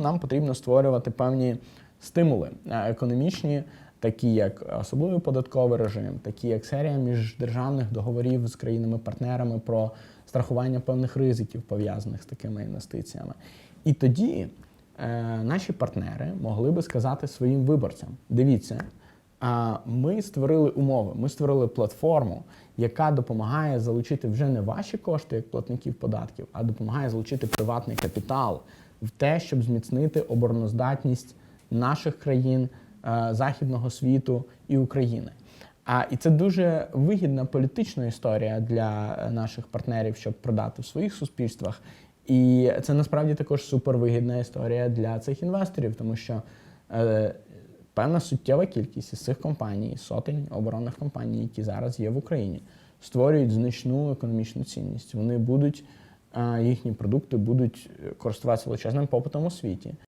Нам потрібно створювати певні стимули е, економічні, такі як особливий податковий режим, такі як серія міждержавних договорів з країнами-партнерами про страхування певних ризиків, пов'язаних з такими інвестиціями. І тоді е, наші партнери могли би сказати своїм виборцям: дивіться, ми створили умови, ми створили платформу, яка допомагає залучити вже не ваші кошти як платників податків, а допомагає залучити приватний капітал в те, щоб зміцнити обороноздатність наших країн, е, західного світу і України. А і це дуже вигідна політична історія для е, наших партнерів, щоб продати в своїх суспільствах. І це насправді також супервигідна історія для цих інвесторів, тому що е, певна суттєва кількість із цих компаній, сотень оборонних компаній, які зараз є в Україні, створюють значну економічну цінність. Вони будуть, їхні продукти будуть користуватися величезним попитом у світі.